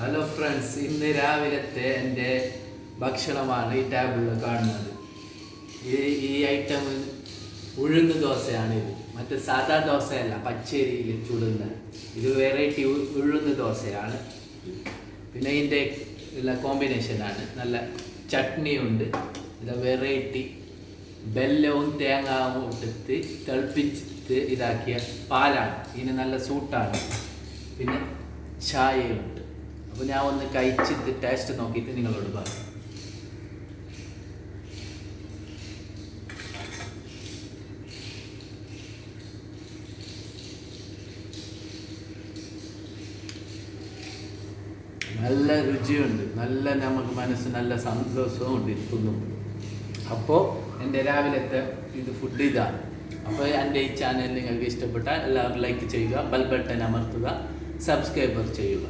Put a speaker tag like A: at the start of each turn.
A: Hello friends ഇന്ന് രാവിലത്തെ എന്റെ ഭക്ഷണമാണ് ഈ ടേബിളിൽ കാണുന്നത്. ഈ ഈ ഐറ്റം ഉഴുന്ന് ദോശയാണ് ഇത്. മറ്റേ സാധാ ദോശയല്ല പച്ചരിയിൽ ചുടുന്ന. ഇത് വെറൈറ്റി ഉഴുന്ന് ദോശയാണ്. പിന്നെ ഇതിന്റെ ഉള്ള കോമ്പിനേഷനാണ് നല്ല ചട്നിയുണ്ട് ഇത് വെറൈറ്റി ബെല്ലവും തേങ്ങാവും ഇട്ടിട്ട് തിളപ്പിച്ചിട്ട് ഇതാക്കിയ പാലാണ്. ഇതിന് നല്ല സൂട്ടാണ് പിന്നെ ചായയുണ്ട്. അപ്പോൾ ഞാൻ ഒന്ന് കഴിച്ചിട്ട് ടേസ്റ്റ് നോക്കിയിട്ട് നിങ്ങളോട് പറയാം. നല്ല രുചിയുണ്ട്. നല്ല നമുക്ക് മനസ്സ് നല്ല സന്തോഷവും ഉണ്ട് ഇരിക്കുന്നു. അപ്പോൾ എന്റെ രാവിലത്തെ ഇത് ഫുഡ് ഇതാണ് അപ്പോൾ എന്റെ ഈ ചാനൽ നിങ്ങൾക്ക് ഇഷ്ടപ്പെട്ടാൽ എല്ലാവരും ലൈക്ക് ചെയ്യുക ബെൽ ബട്ടൺ അമർത്തുക സബ്സ്ക്രൈബർ ചെയ്യുക.